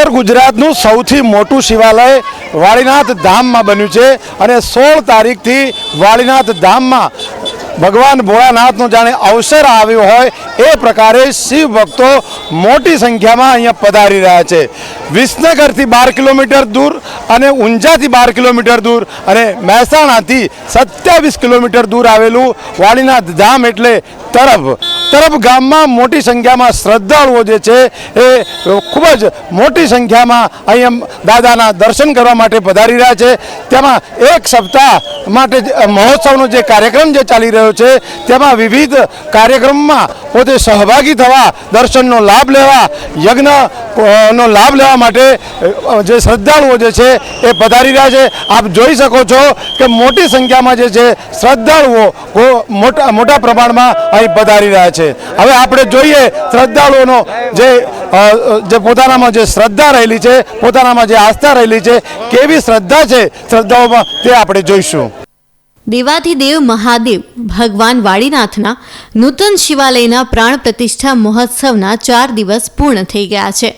ઉત્તર ગુજરાતનું સૌથી મોટું શિવાલય વાળીનાથ ધામમાં બન્યું છે અને સોળ તારીખથી વાળીનાથ ધામમાં ભગવાન ભોળાનાથનો જાણે અવસર આવ્યો હોય એ પ્રકારે શિવ ભક્તો મોટી સંખ્યામાં અહીંયા પધારી રહ્યા છે. વિસનગરથી બાર કિલોમીટર દૂર અને ઊંઝાથી બાર કિલોમીટર દૂર અને મહેસાણાથી સત્યાવીસ કિલોમીટર દૂર આવેલું વાળીનાથ ધામ એટલે તરફ. તરફ ગામમાં મોટી સંખ્યામાં શ્રદ્ધાળુઓ જે છે એ ખૂબ જ મોટી સંખ્યામાં અહીંયા દાદાના દર્શન કરવા માટે પધારી રહ્યા છે. તેમાં એક સપ્તાહ માટે મહોત્સવનો જે કાર્યક્રમ જે ચાલી રહ્યો છે, તેમાં વિવિધ કાર્યક્રમમાં પોતે સહભાગી થવા, દર્શનનો લાભ લેવા, યજ્ઞ નો લાભ લેવા માટે જે શ્રદ્ધાળુઓ જે છે, એ પધારી રહ્યા છે. આપ જોઈ શકો છો કે મોટી સંખ્યામાં જે છે, શ્રદ્ધાળુઓ મોટા મોટા પ્રમાણમાં અહીં પધારી રહ્યા છે. હવે આપણે જોઈએ શ્રદ્ધાળુઓનો જે જે પોતાનામાં જે શ્રદ્ધા રહેલી છે, પોતાનામાં જે આસ્થા રહેલી છે, કેવી શ્રદ્ધા છે શ્રદ્ધાઓમાં તે આપણે જોઈશું. દેવાધિદેવ મહાદેવ ભગવાન વાળીનાથના નૂતન શિવાલયના પ્રાણ પ્રતિષ્ઠા મહોત્સવના ચાર દિવસ પૂર્ણ થઈ ગયા છે.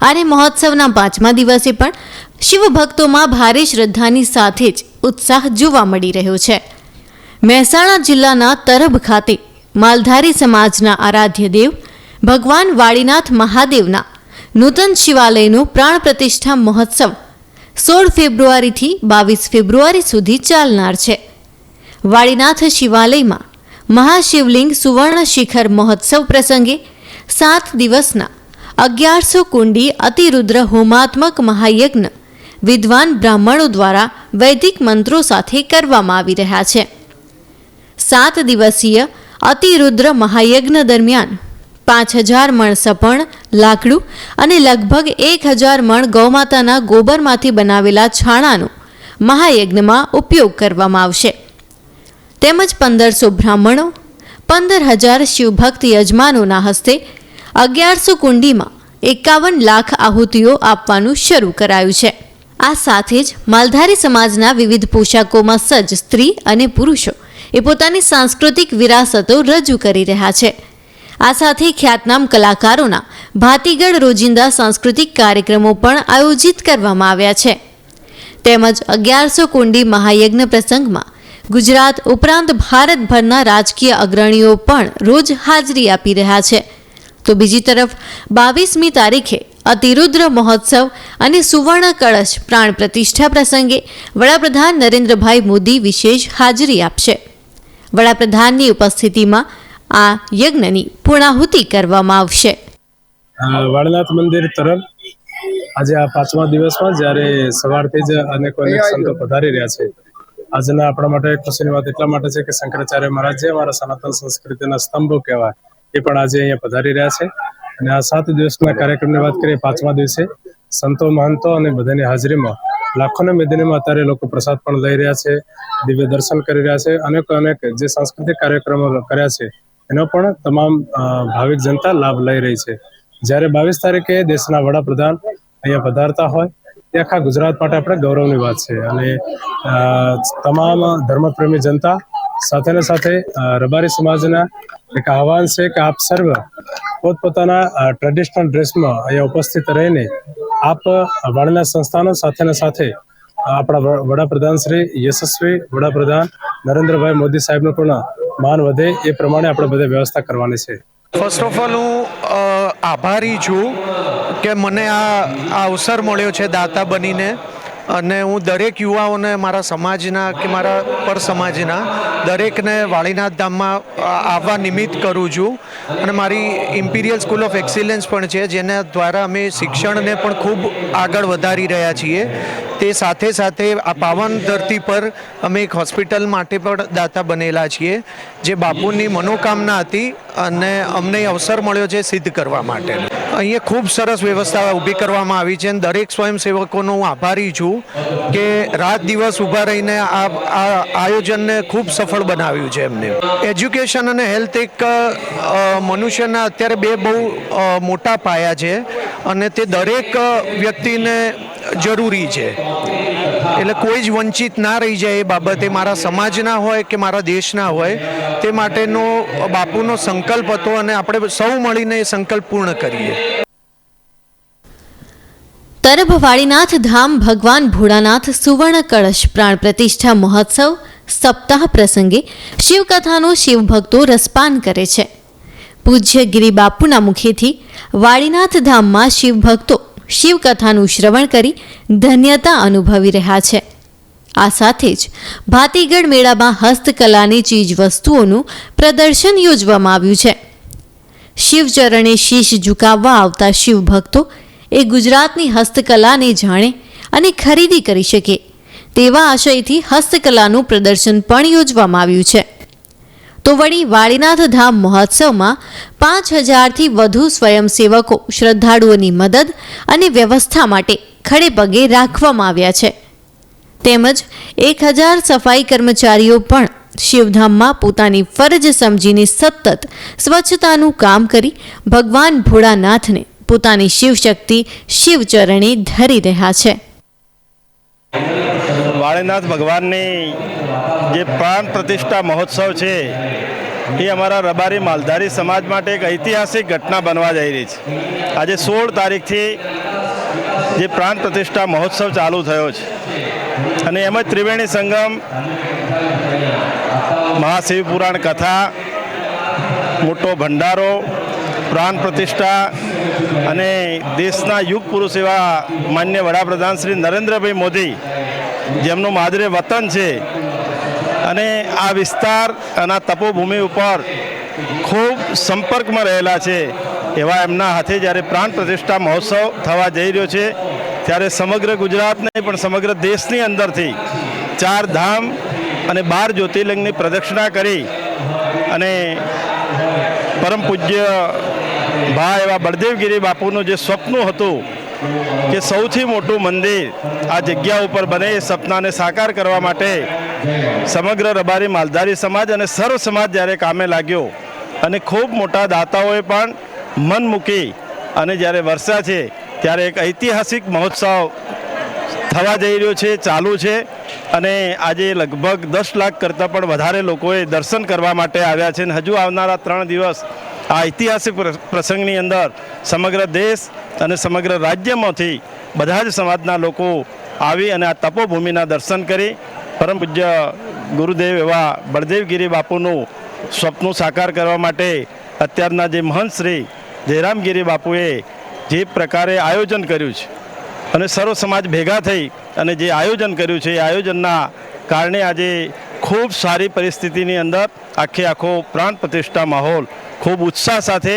અને મહોત્સવના પાંચમા દિવસે પણ શિવભક્તોમાં ભારે શ્રદ્ધાની સાથે જ ઉત્સાહ જોવા મળી રહ્યો છે. મહેસાણા જિલ્લાના તરભ ખાતે માલધારી સમાજના આરાધ્ય દેવ ભગવાન વાળીનાથ મહાદેવના નૂતન શિવાલયનો પ્રાણ પ્રતિષ્ઠા મહોત્સવ સોળ ફેબ્રુઆરીથી બાવીસ ફેબ્રુઆરી સુધી ચાલનાર છે. વાળીનાથ શિવાલયમાં મહાશિવલિંગ સુવર્ણ શિખર મહોત્સવ પ્રસંગે સાત દિવસના અગિયારસો કુંડી અતિરુદ્ર હોમાત્મક મહાયજ્ઞ વિદ્વાન બ્રાહ્મણો દ્વારા વૈદિક મંત્રો સાથે કરવામાં આવી રહ્યા છે. સાત દિવસીય અતિરુદ્ર મહાયજ્ઞ દરમિયાન પાંચ હજાર મણ સપણ, લાકડું અને લગભગ એક હજાર મણ ગૌમાતાના ગોબરમાંથી બનાવેલા છાણાનો મહાયજ્ઞમાં ઉપયોગ કરવામાં આવશે. તેમજ પંદરસો બ્રાહ્મણો, પંદર હજાર શિવભક્ત યજમાનોના હસ્તે અગિયારસો કુંડીમાં એકાવન લાખ આહુતિઓ આપવાનું શરૂ કરાયું છે. આ સાથે જ માલધારી સમાજના વિવિધ પોશાકોમાં સજ્જ સ્ત્રી અને પુરુષો એ પોતાની સાંસ્કૃતિક વિરાસતો રજૂ કરી રહ્યા છે. આ સાથે ખ્યાતનામ કલાકારોના ભાતીગળ રોજિંદા સાંસ્કૃતિક કાર્યક્રમો પણ આયોજિત કરવામાં આવ્યા છે. તેમજ અગિયારસો કુંડી મહાયજ્ઞ પ્રસંગમાં ગુજરાત ઉપરાંત ભારતભરના રાજકીય અગ્રણીઓ પણ રોજ હાજરી આપી રહ્યા છે. તો બીજી તરફ, બાવીસમી તારીખે અતિરુદ્ર મહોત્સવ અને સુવર્ણ કળશ પ્રાણ પ્રતિષ્ઠા પ્રસંગે વડાપ્રધાન નરેન્દ્રભાઈ મોદી વિશેષ હાજરી આપશે. વડાપ્રધાનની ઉપસ્થિતિમાં આ યજ્ઞની પૂર્ણાહુતિ કરવામાં આવશે. વાળનાથ મંદિર તરફ આજે આ પાંચમા દિવસમાં જ્યારે સવારથી જ અનેકો સંતો પધારી રહ્યા છે આજના આપણા માટે ખુશીની વાત એટલા માટે છે કે શંકરાચાર્ય મહારાજ જે અમારા સનાતન સંસ્કૃતિના સ્તંભો કહેવાય, એ પણ આજે અહીંયા પધારી રહ્યા છે. અને આ સાત દિવસના કાર્યક્રમની વાત કરીએ, પાંચમા દિવસે સંતો, મહંતો અને બધાની હાજરીમાં લાખોની મેદનીમાં અત્યારે લોકો પ્રસાદ પણ લઈ રહ્યા છે, દિવ્ય દર્શન કરી રહ્યા છે, અનેક અનેક જે સાંસ્કૃતિક કાર્યક્રમો કર્યા છે, એનો પણ તમામ ભાવિક જનતા લાભ લઈ રહી છે. જ્યારે બાવીસ તારીખે દેશના વડાપ્રધાન અહીંયા પધારતા હોય તે આખા ગુજરાત માટે આપણે ગૌરવની વાત છે. અને તમામ ધર્મપ્રેમી જનતા સાથેને સાથે રબારી સમાજના એક આહવાન છે કે આપ સર્વ પોતપોતાના ટ્રેડિશનલ ડ્રેસમાં અહીંયા ઉપસ્થિત રહીને આપ વાણના સંસ્થાનો સાથેને સાથે આપણા વડાપ્રધાન શ્રી યશસ્વી વડાપ્રધાન નરેન્દ્રભાઈ મોદી સાહેબનું પણ માન વધે એ પ્રમાણે આપણે બધે વ્યવસ્થા કરવાની છે. ફર્સ્ટ ઓફ ઓલ હું આભારી છું કે મને આ આ અવસર મળ્યો છે દાતા બનીને. અને હું દરેક યુવાઓને મારા સમાજના કે મારા પર સમાજના દરેકને વાળીનાથ ધામમાં આવવા નિમિત્ત કરું છું. અને મારી ઇમ્પિરિયલ સ્કૂલ ઓફ એક્સિલન્સ પણ છે, જેના દ્વારા અમે શિક્ષણને પણ ખૂબ આગળ વધારી રહ્યા છીએ. તે સાથે સાથે આ પાવન ધરતી પર અમે એક હોસ્પિટલ માટે પણ દાતા બનેલા છીએ, જે બાપુની મનોકામના હતી અને અમને અવસર મળ્યો છે સિદ્ધ કરવા માટે. અહીંયા ખૂબ સરસ વ્યવસ્થા ઊભી કરવામાં આવી છે અને દરેક સ્વયંસેવકોનો હું આભારી છું. કે રાત દિવસ ઊભા રહીને આ આયોજનને ખૂબ સફળ બનાવ્યું છે એમને. એજ્યુકેશન અને હેલ્થ એક મનુષ્યના અત્યારે બે બહુ મોટા પાયા છે અને તે દરેક વ્યક્તિને જરૂરી છે. એટલે કોઈ જ વંચિત ના રહી જાય એ બાબતે મારા સમાજના હોય કે મારા દેશના હોય, તે માટેનો બાપુનો સંકલ્પ હતો અને આપણે સૌ મળીને એ સંકલ્પ પૂર્ણ કરીએ. તરફ વાળીનાથ ધામ ભગવાન ભોળાનાથ સુવર્ણ કળશ પ્રાણ પ્રતિષ્ઠા મહોત્સવ સપ્તાહ પ્રસંગે શિવકથાનો શિવભક્તો રસપાન કરે છે. પૂજ્ય ગિરિબાપુના મુખેથી વાળીનાથ ધામમાં શિવભક્તો શિવકથાનું શ્રવણ કરી ધન્યતા અનુભવી રહ્યા છે. આ સાથે જ ભાતીગઢ મેળામાં હસ્તકલાની ચીજ વસ્તુઓનું પ્રદર્શન યોજવામાં આવ્યું છે. શિવચરણે શીશ ઝુકાવવા આવતા શિવભક્તો એ ગુજરાતની હસ્તકલાને જાણે અને ખરીદી કરી શકે. તેવા આશયથી હસ્તકલાનું પ્રદર્શન પણ યોજવામાં આવ્યું છે. તો વળી વાળીનાથ ધામ મહોત્સવમાં પાંચ હજારથી વધુ સ્વયંસેવકો શ્રદ્ધાળુઓની મદદ અને વ્યવસ્થા માટે ખડે પગે રાખવામાં આવ્યા છે. તેમજ એક હજાર સફાઈ કર્મચારીઓ પણ શિવધામમાં પોતાની ફરજ સમજીને સતત સ્વચ્છતાનું કામ કરી ભગવાન ભોળાનાથને પોતાની શિવશક્તિ શિવચરણે ધરી રહ્યા છે. વાળીનાથ ભગવાનની જે પ્રાણ પ્રતિષ્ઠા મહોત્સવ છે, એ અમારા રબારી માલધારી સમાજ માટે એક ઐતિહાસિક ઘટના બનવા જઈ રહી છે. આજે સોળ તારીખથી જે પ્રાણ પ્રતિષ્ઠા મહોત્સવ ચાલુ થયો છે. અને એમ જ ત્રિવેણી સંગમ મહાશિવ પુરાણ કથા, મોટો ભંડારો પ્રાણ પ્રતિષ્ઠા અને દેશના યુગ પુરુષ એવા માન્ય વડાપ્રધાન શ્રી નરેન્દ્રભાઈ મોદી, જેમનું માદરે વતન છે. અને આ વિસ્તાર અને તપોભૂમિ ઉપર ખૂબ સંપર્કમાં રહેલા છે. એવા એમના હાથે જ્યારે પ્રાણ પ્રતિષ્ઠા મહોત્સવ થવા જઈ રહ્યો છે, ત્યારે સમગ્ર ગુજરાત નહીં પણ સમગ્ર દેશની અંદરથી ચાર ધામ અને બાર જ્યોતિર્લિંગની પ્રદક્ષિણા કરી અને પરમ પૂજ્ય ભા એવા બળદેવગીરી બાપુનું જે સ્વપ્ન હતું કે સૌથી મોટું મંદિર આ જગ્યા ઉપર બને એ સપનાને સાકાર કરવા માટે સમગ્ર રબારી માલધારી સમાજ અને સર્વ સમાજ જ્યારે કામે લાગ્યો અને ખૂબ મોટા દાતાઓએ પણ મન મૂકી અને જ્યારે વર્ષા છે ત્યારે એક ઐતિહાસિક મહોત્સવ થવા જઈ રહ્યો છે, ચાલુ છે અને આજે લગભગ દસ લાખ કરતાં પણ વધારે લોકોએ દર્શન કરવા માટે આવ્યા છે અને હજુ આવનારા ત્રણ દિવસ આ ઐતિહાસિક પ્રસંગની અંદર સમગ્ર દેશ અને સમગ્ર રાજ્યમાંથી બધા જ સમાજના લોકો આવી અને આ તપોભૂમિના દર્શન કરી પરમ પૂજ્ય ગુરુદેવ એવા બળદેવગીરી બાપુનું સ્વપ્ન સાકાર કરવા માટે અત્યારના જે મહંત શ્રી જયરામગીરી બાપુએ જે પ્રકારે આયોજન કર્યું છે અને સર્વ સમાજ ભેગા થઈ અને જે આયોજન કર્યું છે એ આયોજનના કારણે આજે ખૂબ સારી પરિસ્થિતિની અંદર આખે આખો પ્રાણ પ્રતિષ્ઠા માહોલ ખૂબ ઉત્સાહ સાથે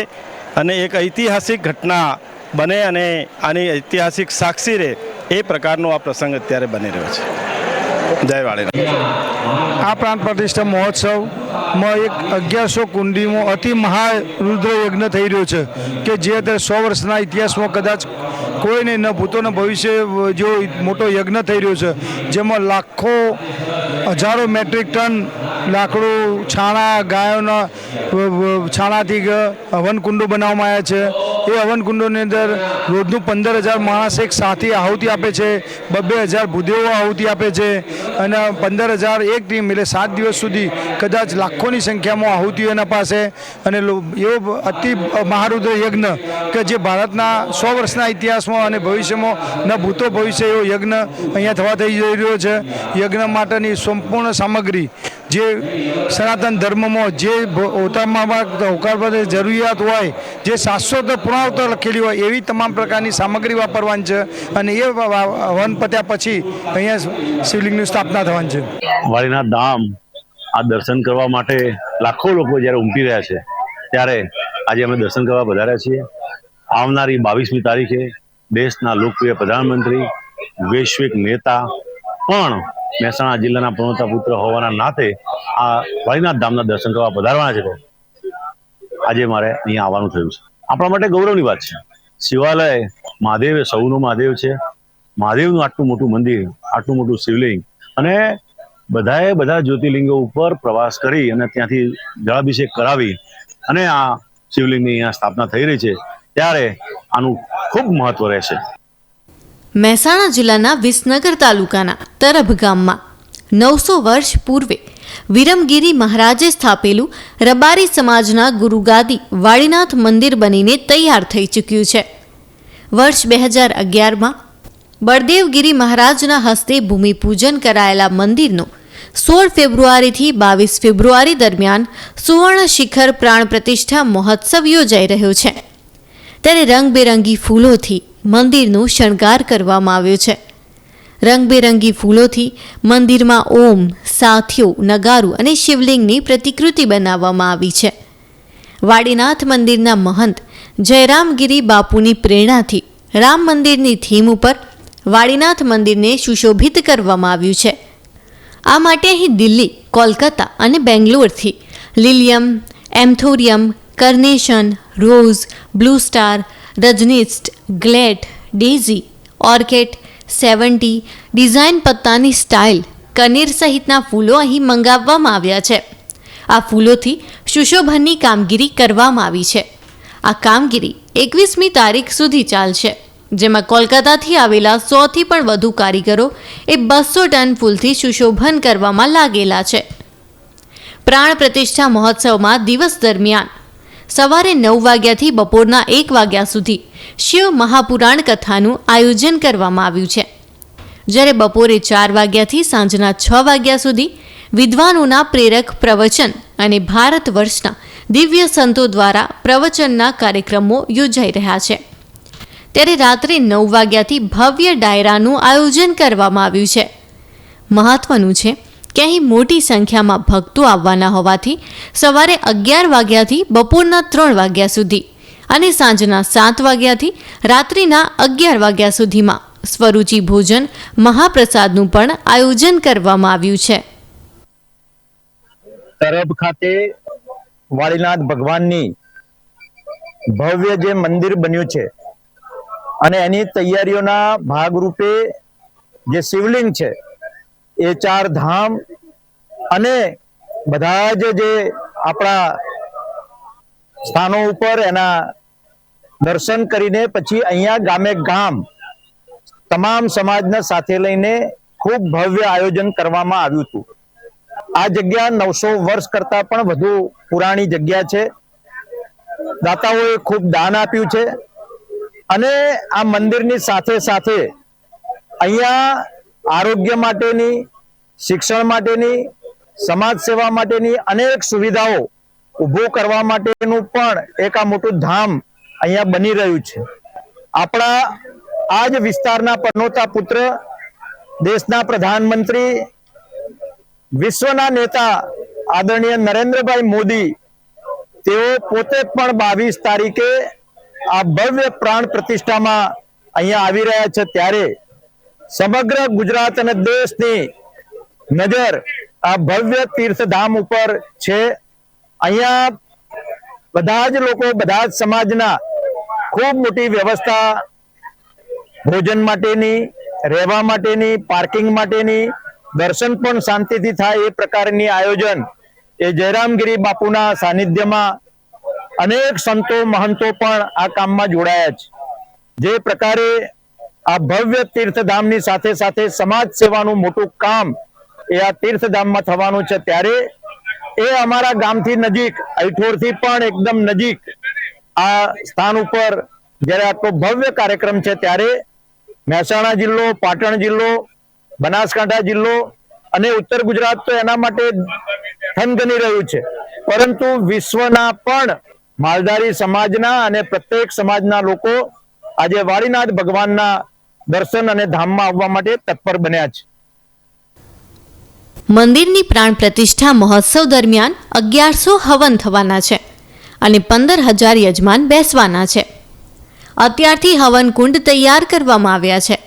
અને એક ઐતિહાસિક ઘટના બને અને આની ઐતિહાસિક સાક્ષી રહે એ પ્રકારનો આ પ્રસંગ અત્યારે બની રહ્યો છે. જય વાળીનાથ આ પ્રાણ પ્રતિષ્ઠા મહોત્સવમાં એક અગિયારસો કુંડીમાં અતિ મહારુદ્ર યજ્ઞ થઈ રહ્યો છે કે જે અત્યારે સો વર્ષના ઇતિહાસમાં કદાચ કોઈને ન ભૂતો ન ભવિષ્ય જો મોટો યજ્ઞ થઈ રહ્યો છે, જેમાં લાખો હજારો મેટ્રિક ટન લાકડું, છાણા, ગાયોના છાણાથી હવનકુંડો બનાવવામાં આવ્યા છે. એ હવનકુંડોની અંદર રોજનું પંદર હજાર માણસ એક સાથે આહુતિ આપે છે, બબ્બે હજાર ભૂદેવો આહુતિ આપે છે અને પંદર હજાર એક ટીમ એટલે સાત દિવસ સુધી કદાચ લાખોની સંખ્યામાં આહુતિઓ એના પાસે અને એવો અતિ મહારુદ્ર યજ્ઞ કે જે ભારતના સો વર્ષના ઇતિહાસમાં અને ભવિષ્યમાં ન ભૂતો ભવિષ્ય એવો યજ્ઞ અહીંયા થવા થઈ જઈ રહ્યો છે. યજ્ઞ માટેની સંપૂર્ણ સામગ્રી જે સનાતન ધર્મમાં જે અવતારમાં હોકાર જરૂરિયાત હોય, જે શાશ્વત પુરાવતો લખેલી હોય, એવી તમામ પ્રકારની સામગ્રી વાપરવાની છે અને એ હવન પત્યા પછી અહીંયા શિવલિંગની સ્થાપના થવાની છે. વાળીના ધામ આ દર્શન કરવા માટે લાખો લોકો જ્યારે ઉમટી રહ્યા છે, ત્યારે આજે અમે દર્શન કરવા વધાર્યા છીએ. આવનારી બાવીસમી તારીખે દેશના લોકપ્રિય પ્રધાનમંત્રી, વૈશ્વિક નેતા પણ મહેસાણા જિલ્લાના પ્રણોતા પુત્ર હોવાના નાતે આ વાળીનાથ ધામના દર્શન કરવા પધારવાના છે આજે મારે અહીંયા આવવાનું થયું છે. આપણા માટે ગૌરવની વાત છે. શિવાલય, મહાદેવ, એ સૌનો મહાદેવ છે. મહાદેવનું આટલું મોટું મંદિર, આટલું મોટું શિવલિંગ અને બધાએ બધા જ્યોતિર્લિંગો ઉપર પ્રવાસ કરી અને ત્યાંથી જળાભિષેક કરાવી અને આ શિવલિંગની અહીંયા સ્થાપના થઈ રહી છે. ત્યારે આનું ખૂબ મહત્વ રહેશે. મહેસાણા જિલ્લાના વિસનગર તાલુકાના તરભ ગામમાં નવસો વર્ષ પૂર્વે વિરમગીરી મહારાજે સ્થાપેલું રબારી સમાજના ગુરુગાદી વાળીનાથ મંદિર બનીને તૈયાર થઈ ચૂક્યું છે. વર્ષ બે હજાર અગિયારમાં બળદેવગીરી મહારાજના હસ્તે ભૂમિપૂજન કરાયેલા મંદિરનું સોળ ફેબ્રુઆરીથી બાવીસ ફેબ્રુઆરી દરમિયાન સુવર્ણ શિખર પ્રાણ પ્રતિષ્ઠા મહોત્સવ યોજાઈ રહ્યો છે. ત્યારે રંગબેરંગી ફૂલોથી મંદિરનું શણગાર કરવામાં આવ્યો છે. રંગબેરંગી ફૂલોથી મંદિરમાં ઓમ સાથીઓ નગારું અને શિવલિંગની પ્રતિકૃતિ બનાવવામાં આવી છે. વાડીનાથ મંદિરના મહંત જયરામગીરી બાપુની પ્રેરણાથી રામ મંદિરની થીમ ઉપર વાડીનાથ મંદિરને સુશોભિત કરવામાં આવ્યું છે. આ માટે અહીં દિલ્હી, કોલકાતા અને બેંગ્લોરથી lilium, anthurium, carnation, rose, blue star, રજનીસ્ટ ગ્લેટ ડેઝી ઓર્કેટ સેવન્ટી ડિઝાઇન પત્તાની સ્ટાઇલ કનેર સહિતના ફૂલો અહીં મંગાવવામાં આવ્યા છે. આ ફૂલોથી સુશોભનની કામગીરી કરવામાં આવી છે. આ કામગીરી એકવીસમી તારીખ સુધી ચાલશે, જેમાં કોલકાતાથી આવેલા સોથી પણ વધુ કારીગરો એ બસો ટન ફૂલથી સુશોભન કરવામાં લાગેલા છે. પ્રાણ પ્રતિષ્ઠા મહોત્સવમાં દિવસ દરમિયાન, સવારે નવ વાગ્યાથી બપોરના એક વાગ્યા સુધી શિવ મહાપુરાણ કથાનું આયોજન કરવામાં આવ્યું છે. જ્યારે બપોરે ચાર વાગ્યાથી સાંજના છ વાગ્યા સુધી વિદ્વાનોના પ્રેરક પ્રવચન અને ભારત વર્ષના દિવ્ય સંતો દ્વારા પ્રવચનના કાર્યક્રમો યોજાઈ રહ્યા છે. ત્યારે રાત્રે નવ વાગ્યાથી ભવ્ય ડાયરાનું આયોજન કરવામાં આવ્યું છે. મહત્વનું છે કે અહીં મોટી સંખ્યામાં ભક્તો આવવાના હોવાથી સવારે અગિયાર વાગ્યાથી બપોરના ત્રણ વાગ્યા સુધી અને સાંજના સાત વાગ્યાથી રાત્રિના અગિયાર વાગ્યા સુધીમાં સ્વરૂચિ ભોજન મહાપ્રસાદનું પણ આયોજન કરવામાં આવ્યું છે. તરબ ખાતે વાળીનાથ ભગવાનની ભવ્ય જે મંદિર બન્યું છે અને એની તૈયારીઓના ભાગરૂપે જે શિવલિંગ છે, એ ચાર ધામ અને બધા જ જે આપણા સ્થાનો ઉપર એના દર્શન કરીને પછી અહીંયા ગામે ગામ તમામ સમાજને સાથે લઈને ખૂબ ભવ્ય આયોજન કરવામાં આવ્યું હતું. આ જગ્યા નવસો વર્ષ કરતા પણ વધુ પુરાણી જગ્યા છે. દાતાઓએ ખૂબ દાન આપ્યું છે. અને આ મંદિરની સાથે સાથે અહીંયા આરોગ્ય માટેની, શિક્ષણ માટેની, સમાજ સેવા માટેની અનેક સુવિધાઓ ઊભો કરવા માટેનું પણ એક આ મોટું ધામ અહીંયા બની રહ્યું છે. આપણા આ જ વિસ્તારના પનોતા પુત્ર, દેશના પ્રધાનમંત્રી, વિશ્વના નેતા આદરણીય નરેન્દ્રભાઈ મોદી, તેઓ પોતે પણ બાવીસ તારીખે આ ભવ્ય પ્રાણ પ્રતિષ્ઠામાં અહીંયા આવી રહ્યા છે. ત્યારે સમગ્ર ગુજરાત અને દેશની નજર આ ભવ્ય તીર્થધામ ઉપર છે. અહીંયા બધા જ લોકો, બધા જ સમાજના ખૂબ મોટી વ્યવસ્થા ભોજન માટેની, રહેવા માટેની, પાર્કિંગ માટેની, દર્શન પણ શાંતિથી થાય એ પ્રકારની આયોજન એ જયરામગીરી બાપુના સાનિધ્યમાં અનેક સંતો, મહંતો પણ આ કામમાં જોડાયા છે. જે પ્રકારે આ ભવ્ય તીર્થધામની સાથે સાથે સમાજ સેવાનું મોટું કામ એ આ તીર્થધામમાં થવાનું છે. ત્યારે એ અમારા ગામથી નજીક અઠોરથી પણ એકદમ નજીક આ સ્થાન ઉપર જ્યારે આટલો ભવ્ય કાર્યક્રમ છે ત્યારે મહેસાણા જિલ્લો, પાટણ જિલ્લો, બનાસકાંઠા જિલ્લો અને ઉત્તર ગુજરાત તો એના માટે થનગની રહ્યું છે. પરંતુ વિશ્વના પણ માલધારી સમાજના અને પ્રત્યેક સમાજના લોકો આજે વાળીનાથ ભગવાનના દર્શન અને ધામમાં આવવા માટે તત્પર બન્યા છે. મંદિરની પ્રાણ પ્રતિષ્ઠા મહોત્સવ દરમિયાન અગિયારસો હવન થવાના છે. અને પંદર હજાર યજમાન બેસવાના છે. અત્યારથી હવન કુંડ તૈયાર કરવામાં આવ્યા છે.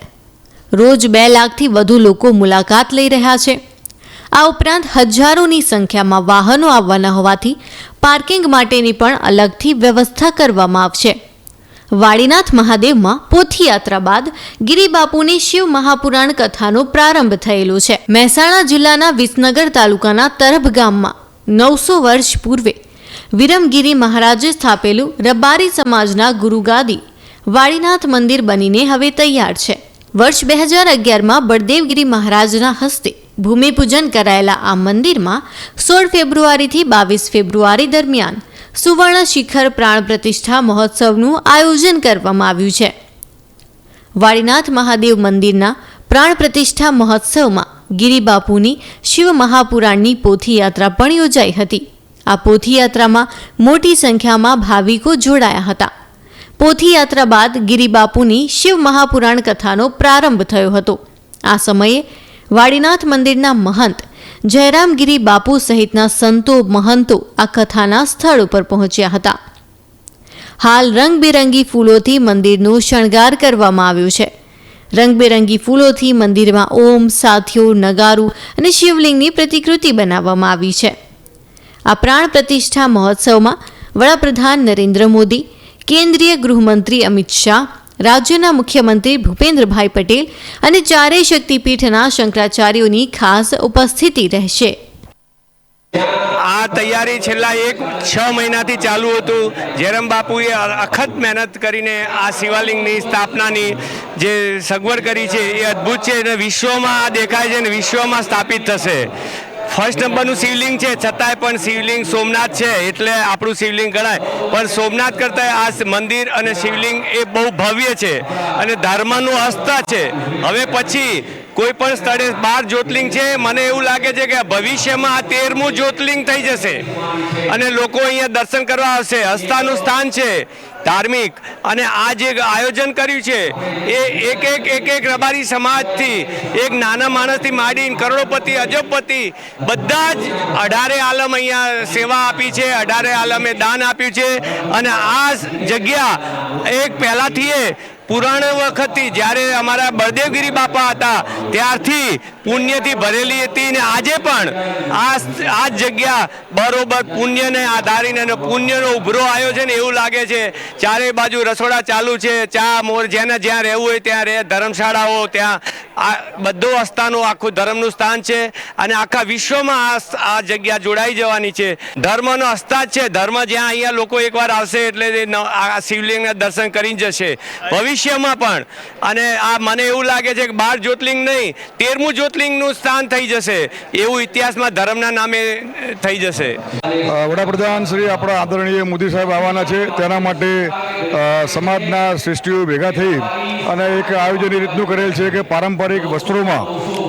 રોજ બે લાખથી વધુ લોકો મુલાકાત લઈ રહ્યા છે. આ ઉપરાંત હજારોની સંખ્યામાં વાહનો આવવાના હોવાથી પાર્કિંગ માટેની પણ અલગથી વ્યવસ્થા કરવામાં આવશે. વાડીનાથ મહાદેવમાં પોથીયાત્રા બાદ ગિરિબાપુની શિવ મહાપુરાણ કથાનો પ્રારંભ થયેલો છે. મહેસાણા જિલ્લાના વિસનગર તાલુકાના તરભ ગામમાં નવસો વર્ષ પૂર્વે વિરમગીરી મહારાજે સ્થાપેલું રબારી સમાજના ગુરુગાદી વાળીનાથ મંદિર બનીને હવે તૈયાર છે. વર્ષ બે હજાર અગિયારમાં બળદેવગીરી મહારાજના હસ્તે ભૂમિપૂજન કરાયેલા આ મંદિરમાં સોળ ફેબ્રુઆરીથી બાવીસ ફેબ્રુઆરી દરમિયાન સુવર્ણ શિખર પ્રાણ પ્રતિષ્ઠા મહોત્સવનું આયોજન કરવામાં આવ્યું છે. વાળીનાથ મહાદેવ મંદિરના પ્રાણ પ્રતિષ્ઠા મહોત્સવમાં ગિરિબાપુની શિવ મહાપુરાણની પોથીયાત્રા પણ યોજાઈ હતી. આ પોથીયાત્રામાં મોટી સંખ્યામાં ભાવિકો જોડાયા હતા. પોથીયાત્રા બાદ ગિરિબાપુની શિવ મહાપુરાણ કથાનો પ્રારંભ થયો હતો. આ સમયે વાડીનાથ મંદિરના મહંત જયરામગીરી બાપુ સહિતના સંતો મહંતો આ કથાના સ્થળ ઉપર પહોંચ્યા હતા. હાલ રંગબેરંગી ફૂલોથી મંદિરનું શણગાર કરવામાં આવ્યું છે. રંગબેરંગી ફૂલોથી મંદિરમાં ઓમ સાથીઓ નગારું અને શિવલિંગની પ્રતિકૃતિ બનાવવામાં આવી છે. આ પ્રાણ પ્રતિષ્ઠા મહોત્સવમાં વડાપ્રધાન નરેન્દ્ર મોદી, કેન્દ્રીય ગૃહમંત્રી અમિત શાહ, રાજ્યના મુખ્યમંત્રી ભૂપેન્દ્રભાઈ પટેલ અને ચારેય શક્તિપીઠના શંકરાચાર્યોની ખાસ ઉપસ્થિતિ રહેશે. આ તૈયારી છેલ્લા એક છ મહિનાથી ચાલુ હતું. જેરમ બાપુએ અખત મહેનત કરીને આ શિવાલિંગની સ્થાપનાની જે સગવડ કરી છે એ અદ્ભુત છે અને વિશ્વમાં આ દેખાય છે અને વિશ્વમાં સ્થાપિત થશે. ફર્સ્ટ નંબરનું શિવલિંગ છે, છતાંય પણ શિવલિંગ સોમનાથ છે, એટલે આપણું શિવલિંગ ગણાય. પણ સોમનાથ કરતાં આ મંદિર અને શિવલિંગ એ બહુ ભવ્ય છે અને ધર્મનું હસ્તા છે. હવે પછી કોઈ પણ સ્થળે બાર જ્યોતિર્લિંગ છે, મને એવું લાગે છે કે ભવિષ્યમાં આ તેરમું જ્યોતિર્લિંગ થઈ જશે. અને લોકો અહીંયા દર્શન કરવા આવશે. હસ્તાનું સ્થાન છે. ધાર્મિક અને આ જે આયોજન કર્યું છે, એ એક એક એક એક રબારી સમાજથી, એક નાના માણસથી માંડીને કરોડોપતિ, અજબપતિ, બધા જ અઢારે આલમ અહીંયા સેવા આપી છે, અઢારે આલમે દાન આપ્યું છે. અને આ જગ્યા એક પહેલાંથી પુરાણ વખતથી જ્યારે અમારા બળદેવગીરી બાપા હતા, ત્યારથી પુણ્યથી ભરેલી હતી ને આજે પણ આ આ જગ્યા બરોબર પુણ્યને આધારીને અને પુણ્યનો ઉભરો આવ્યો છે ને એવું લાગે છે. ચારે બાજુ રસોડા ચાલુ છે, ચા, મોર જેને જ્યાં રહેવું હોય ત્યાં રહે, ધર્મશાળાઓ ત્યાં, આ બધું આસ્થાનું આખું ધર્મનું સ્થાન છે અને આખા વિશ્વમાં આ આ જગ્યા જોડાઈ જવાની છે. ધર્મનો અસ્તા જ છે. ધર્મ જ્યાં અહીંયા લોકો એકવાર આવશે એટલે આ શિવલિંગના દર્શન કરી જશે. જશે ભવિષ્યમાં પણ. અને આ મને એવું લાગે છે કે બાર જ્યોતિર્લિંગ નહીં, તેરમું જ્યોતિર્લિંગનું સ્થાન થઈ જશે. એવું ઇતિહાસમાં ધર્મના નામે થઈ જશે. વડાપ્રધાન શ્રી આપણા આદરણીય મોદી સાહેબ આવવાના છે. તેના માટે સમાજના શ્રેષ્ઠીઓ ભેગા થઈ અને એક આયોજન રીતનું કરેલ છે કે પારંપરિક વસ્ત્રોમાં,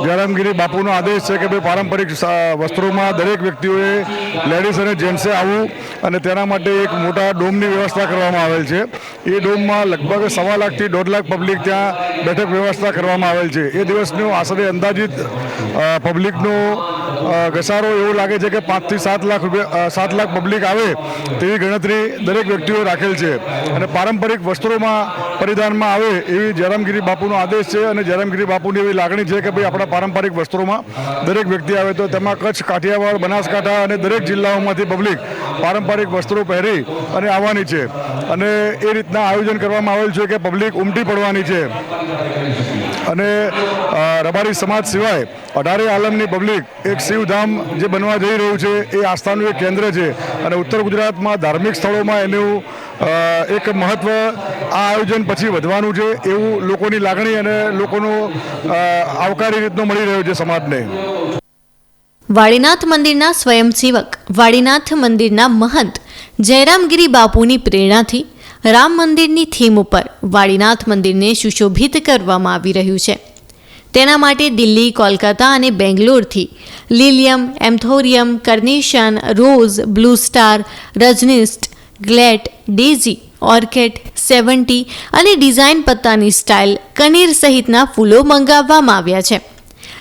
જયરામગીરી બાપુનો આદેશ છે કે ભાઈ પારંપરિક વસ્ત્રોમાં દરેક વ્યક્તિઓએ લેડીઝ અને જેન્ટ્સે આવવું અને તેના માટે એક મોટા ડોમની વ્યવસ્થા કરવામાં આવેલ છે. એ ડોમમાં લગભગ સવા લાખથી દોઢ લાખ પબ્લિક ત્યાં બેઠક વ્યવસ્થા કરવામાં આવેલ છે. એ દિવસનું આશરે અંદાજિત પબ્લિકનો ઘસારો એવું લાગે છે કે પાંચથી સાત લાખ રૂપિયા સાત લાખ પબ્લિક આવે તેવી ગણતરી દરેક વ્યક્તિઓ રાખેલ છે. અને પારંપરિક વસ્ત્રોમાં પરિધાનમાં આવે એવી જયરામગીરી બાપુનો આદેશ છે અને જયરામગીરી બાપુની એવી લાગણી છે કે ભાઈ આપણા પારંપરિક વસ્ત્રોમાં દરેક વ્યક્તિ આવે તો તેમાં કચ્છ, કાઠિયાવાડ, બનાસકાંઠા અને દરેક જિલ્લાઓમાંથી પબ્લિક પારંપરિક વસ્ત્રો પહેરી અને આવવાની છે. અને એ રીતના આયોજન કરવામાં આવેલ છે કે પબ્લિક ઉમટી પડવાની છે. અને રબારી સમાજ સિવાય અઢારે આલમની પબ્લિક એક શિવધામ જે બનવા જઈ રહ્યું છે, એ આસ્થાનું એક કેન્દ્ર છે. અને ઉત્તર ગુજરાતમાં ધાર્મિક સ્થળોમાં એનું એક મહત્ત્વ આ આયોજન પછી વધવાનું છે, એવું લોકોની લાગણી અને લોકોનો આવકારી રીતનો મળી રહ્યો છે સમાજને. વાળીનાથ મંદિરના સ્વયંસેવક, વાળીનાથ મંદિરના મહંત જયરામગીરી બાપુની પ્રેરણાથી રામ મંદિરની થીમ ઉપર વાળીનાથ મંદિરને સુશોભિત કરવામાં આવી રહ્યું છે. તેના માટે દિલ્હી, કોલકાતા અને બેંગ્લોરથી lilium anthurium carnation, rose, blue star, રજનિસ્ટ, ગ્લેટ, ડેઝી, ઓર્કેડ, સેવન્ટી અને ડિઝાઇન પત્તાની સ્ટાઇલ કનીર સહિતના ફૂલો મંગાવવામાં આવ્યા છે.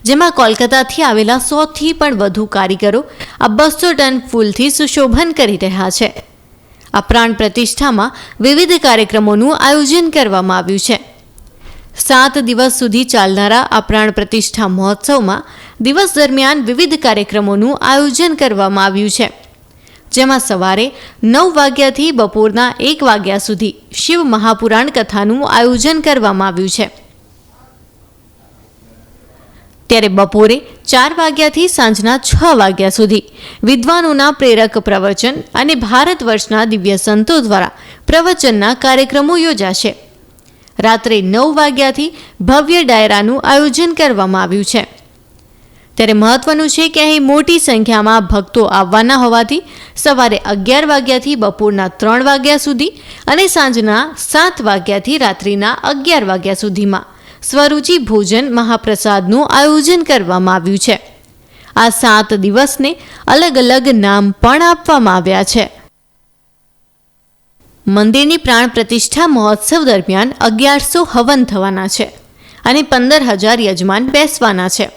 જેમાં કોલકાતાથી આવેલા સોથી પણ વધુ કારીગરો આ બસો ટન ફૂલથી સુશોભન કરી રહ્યા છે. આ પ્રાણ પ્રતિષ્ઠામાં વિવિધ કાર્યક્રમોનું આયોજન કરવામાં આવ્યું છે. સાત દિવસ સુધી ચાલનારા આ પ્રાણ પ્રતિષ્ઠા મહોત્સવમાં દિવસ દરમિયાન વિવિધ કાર્યક્રમોનું આયોજન કરવામાં આવ્યું છે. જેમાં સવારે નવ વાગ્યાથી બપોરના એક વાગ્યા સુધી શિવ મહાપુરાણ કથાનું આયોજન કરવામાં આવ્યું છે. ત્યારે બપોરે ચાર વાગ્યાથી સાંજના છ વાગ્યા સુધી વિદ્વાનોના પ્રેરક પ્રવચન અને ભારત વર્ષના દિવ્ય સંતો દ્વારા પ્રવચનના કાર્યક્રમો યોજાશે. રાત્રે નવ વાગ્યાથી ભવ્ય ડાયરાનું આયોજન કરવામાં આવ્યું છે. ત્યારે મહત્વનું છે કે અહીં મોટી સંખ્યામાં ભક્તો આવવાના હોવાથી સવારે અગિયાર વાગ્યાથી બપોરના ત્રણ વાગ્યા સુધી અને સાંજના સાત વાગ્યાથી રાત્રિના અગિયાર વાગ્યા સુધીમાં સ્વરૂચિ ભોજન મહાપ્રસાદનું આયોજન કરવામાં આવ્યું છે. આ સાત દિવસને અલગ અલગ નામ પણ આપવામાં આવ્યા છે. મંદિરની પ્રાણ પ્રતિષ્ઠા મહોત્સવ દરમિયાન અગિયારસો હવન થવાના છે અને પંદર હજાર યજમાન બેસવાના છે.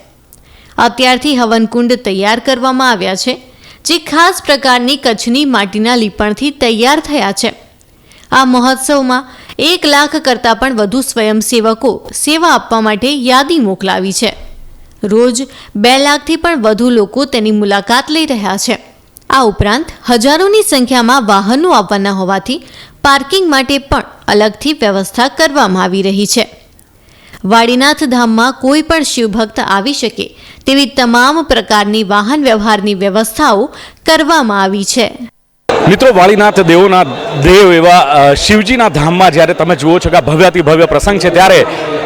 અત્યારથી હવનકુંડ તૈયાર કરવામાં આવ્યા છે, જે ખાસ પ્રકારની કચ્છની માટીના લીપણથી તૈયાર થયા છે. આ મહોત્સવમાં એક લાખ કરતાં પણ વધુ સ્વયંસેવકો સેવા આપવા માટે યાદી મોકલાવી છે. રોજ બે લાખથી પણ વધુ લોકો તેની મુલાકાત લઈ રહ્યા છે. આ ઉપરાંત હજારોની સંખ્યામાં વાહનો આવવાના હોવાથી પાર્કિંગ માટે પણ અલગથી વ્યવસ્થા કરવામાં આવી રહી છે. વાડીનાથ ધામમાં કોઈ પણ શિવભક્ત આવી શકે તેવી તમામ પ્રકારની વાહન વ્યવહારની વ્યવસ્થાઓ કરવામાં આવી છે. મિત્રો, વાળીનાથ દેવોના દેવ એવા શિવજીના ધામમાં જ્યારે તમે જુઓ છો કે આ ભવ્યાતિ ભવ્ય પ્રસંગ છે, ત્યારે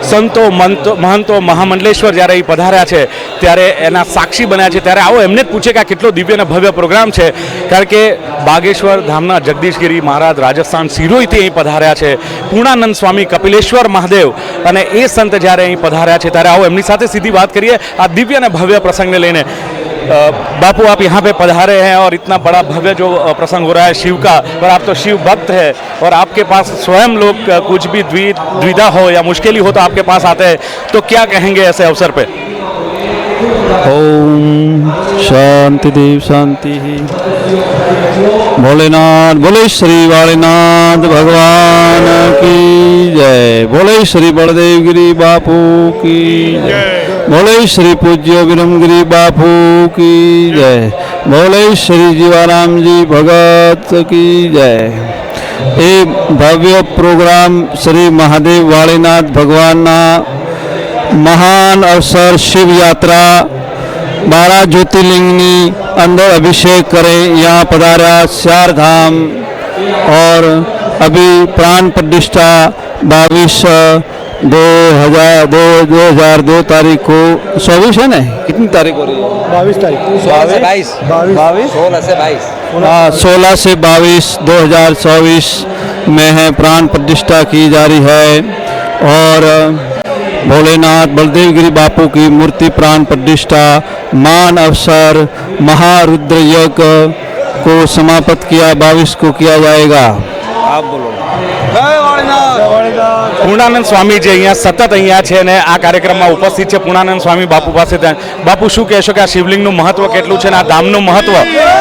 સંતો, મંતો, મહંતો, મહામંડલેશ્વર જ્યારે એ પધાર્યા છે, ત્યારે એના સાક્ષી બન્યા છે. ત્યારે આવો એમને જ પૂછે કે આ કેટલો દિવ્ય અને ભવ્ય પ્રોગ્રામ છે. કારણ કે બાગેશ્વર ધામના જગદીશગીરી મહારાજ રાજસ્થાન સિરોહીથી અહીં પધાર્યા છે. પૂર્ણાનંદ સ્વામી, કપિલેશ્વર મહાદેવ અને એ સંત જ્યારે અહીં પધાર્યા છે, ત્યારે આવો એમની સાથે સીધી વાત કરીએ આ દિવ્ય અને ભવ્ય પ્રસંગને લઈને. बापू, आप यहाँ पे पधारे हैं और इतना बड़ा भव्य जो प्रसंग हो रहा है शिव का और आप तो शिव भक्त है और आपके पास स्वयं लोग कुछ भी द्वि, द्विधा हो या मुश्किल हो तो आपके पास आते हैं तो क्या कहेंगे ऐसे अवसर पे? ઓમ શાંતિદેવ શાંતિ. ભોલેનાથ, ભોલે શ્રી વાળીનાથ ભગવાન કી જય. ભોલે શ્રી બળદેવગીરી બાપુ કી જય. ભોલે શ્રી પૂજ્ય વિરમગીરી બાપુ કી જય. ભોલે શ્રી જીવારામજી ભગત કી જય. એ ભવ્ય પ્રોગ્રામ શ્રી મહાદેવ વાળીનાથ ભગવાનના મહાન અવસર शिव यात्रा बारह ज्योतिर्लिंगनी अंदर अभिषेक करें यहाँ पधारा चार धाम और अभी प्राण प्रतिष्ठा बाईस दो हजार दो दो हजार दो तारीख को चौबीस है ना कितनी तारीख हो रही है बाईस तारीख बाईस बाईस सोलह से बाईस हाँ सोलह से बाईस दो हजार चौबीस में है प्राण प्रतिष्ठा की जा रही है और भोलेनाथ बलदेव गिरी बापू की मूर्ति प्राण प्रतिष्ठा मान अवसर महारुद्र यज्ञ को समाप्त किया बाईस को किया जाएगा आप बोलो પૂર્ણાનંદ સ્વામી જે અહીંયા સતત અહીંયા છે અને આ કાર્યક્રમમાં ઉપસ્થિત છે પૂર્ણાનંદ સ્વામી બાપુ પાસે ત્યાં બાપુ શું કહેશો કે આ શિવલિંગનું મહત્વ કેટલું છે અને આ ધામનું મહત્વ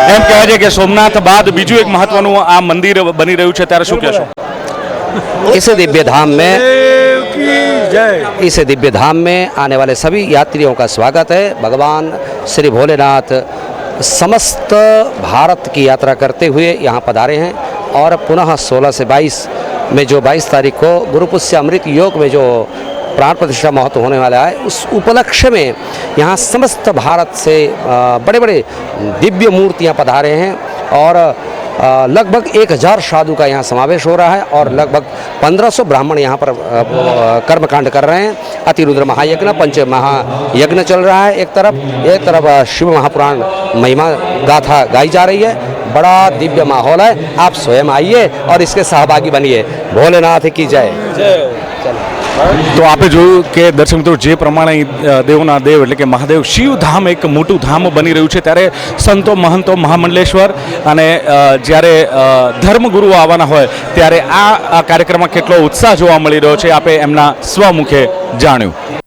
એમ કહેવાય છે કે સોમનાથ બાદ બીજું એક મહત્વનું આ મંદિર બની રહ્યું છે ત્યારે શું કહેશો इस दिव्य धाम में इस दिव्य धाम में आने वाले सभी यात्रियों का स्वागत है। भगवान श्री भोलेनाथ समस्त भारत की यात्रा करते हुए यहाँ पधारे हैं और पुनः 16 से 22 में जो 22 तारीख को गुरुपुष्य अमृत योग में जो प्राण प्रतिष्ठा महत्व होने वाला है, उस उपलक्ष्य में यहाँ समस्त भारत से बड़े बड़े दिव्य मूर्तियाँ पधारे हैं और लगभग एक हज़ार साधु का यहाँ समावेश हो रहा है और लगभग 1500 ब्राह्मण यहाँ पर कर्मकांड कर रहे हैं। अतिरुद्र महायज्ञ पंच महायज्ञ चल रहा है एक तरफ़। एक तरफ़ शिव महापुराण महिमा गाथा गाई जा रही है। बड़ा दिव्य माहौल है। आप स्वयं आइए और इसके सहभागी बनिए। भोलेनाथ की जय। તો આપે જોયું કે દર્શક મિત્રો, જે પ્રમાણે દેવના દેવ એટલે કે મહાદેવ શિવ ધામ એક મોટું ધામ બની રહ્યું છે, ત્યારે સંતો મહંતો મહામંડલેશ્વર અને જ્યારે ધર્મગુરુઓ આવવાના હોય, ત્યારે આ કાર્યક્રમમાં કેટલો ઉત્સાહ જોવા મળી રહ્યો છે, આપે એમના સ્વમુખે જાણ્યું.